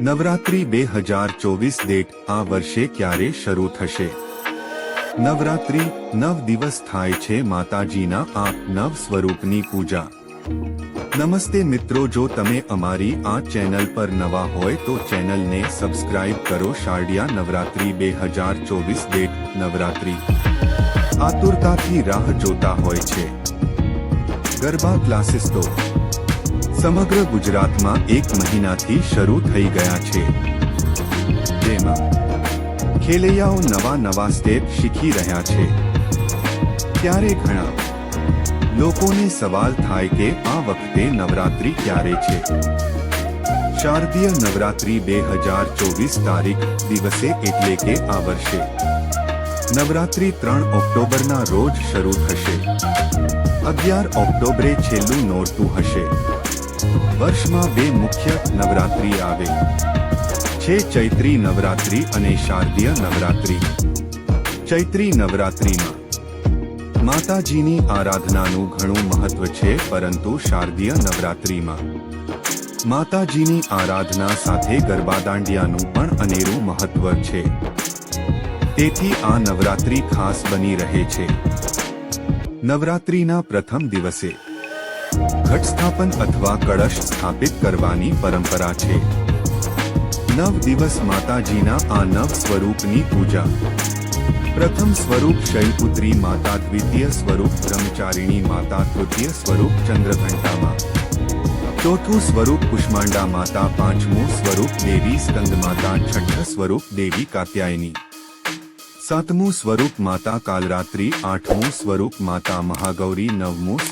નવરાત્રી બે હજાર ચોવીસ ડેટ આ વર્ષે ક્યારે શરૂ થશે? નવરાત્રી નવ દિવસ થાય છે માતાજીના આ નવ સ્વરૂપની પૂજા. નમસ્તે મિત્રો, જો તમે અમારી આ ચેનલ પર નવા હોય તો ચેનલને સબસ્ક્રાઇબ કરો શારડિયા નવરાત્રી બે હજાર ચોવીસ ડેટ નવરાત્રી. આતુરતાથી રાહ જોતા હોય છે. ગરબા ક્લાસીસ તો સમગ્ર ગુજરાતમાં એક મહિનાથી શરૂ થઈ ગયા છે. તેમાં ખેલૈયાઓ નવા નવા સ્ટેપ શીખી રહ્યા છે. ત્યારે ઘણા લોકોને સવાલ થાય કે આ વખતે નવરાત્રી ક્યારે છે? શારદીય નવરાત્રી બે હજાર ચોવીસ તારીખ દિવસે એટલે કે આ વર્ષે. નવરાત્રી ત્રણ ઓક્ટોબરના રોજ શરૂ થશે. અગિયાર ઓક્ટોબરે છેલ્લું નોરતું હશે. વર્ષમાં બે મુખ્ય નવરાત્રી આવે. છે ચૈત્રી નવરાત્રી અને શારદીય નવરાત્રી. ચૈત્રી નવરાત્રીમાં માતાજીની આરાધનાનું ઘણું મહત્વ છે, પરંતુ શારદીય નવરાત્રીમાં માતાજીની આરાધના સાથે ગરબા દાંડિયાનું પણ અનેરું મહત્વ છે. તેથી આ નવરાત્રી ખાસ બની રહે છે. નવરાત્રીના પ્રથમ દિવસે. ઘટ સ્થાપન અથવા કળશ સ્થાપિત કરવાની પરંપરા છે. નવ દિવસ માતાજીના આ નવ સ્વરૂપની પૂજા. પ્રથમ સ્વરૂપ શૈલપુત્રી માતા, દ્વિતીય સ્વરૂપ બ્રહ્મચારિણી માતા, તૃતીય સ્વરૂપ ચંદ્રઘંટામાં. ચોથું સ્વરૂપ કુષ્માંડા માતા, પાંચમું સ્વરૂપ દેવી સ્કંદ માતા, છઠ્ઠ સ્વરૂપ દેવી કાત્યાયની. સાતમું સ્વરૂપ માતા કાલરાત્રી આઠમું સ્વરૂપ માતા મહાગૌરી નવમું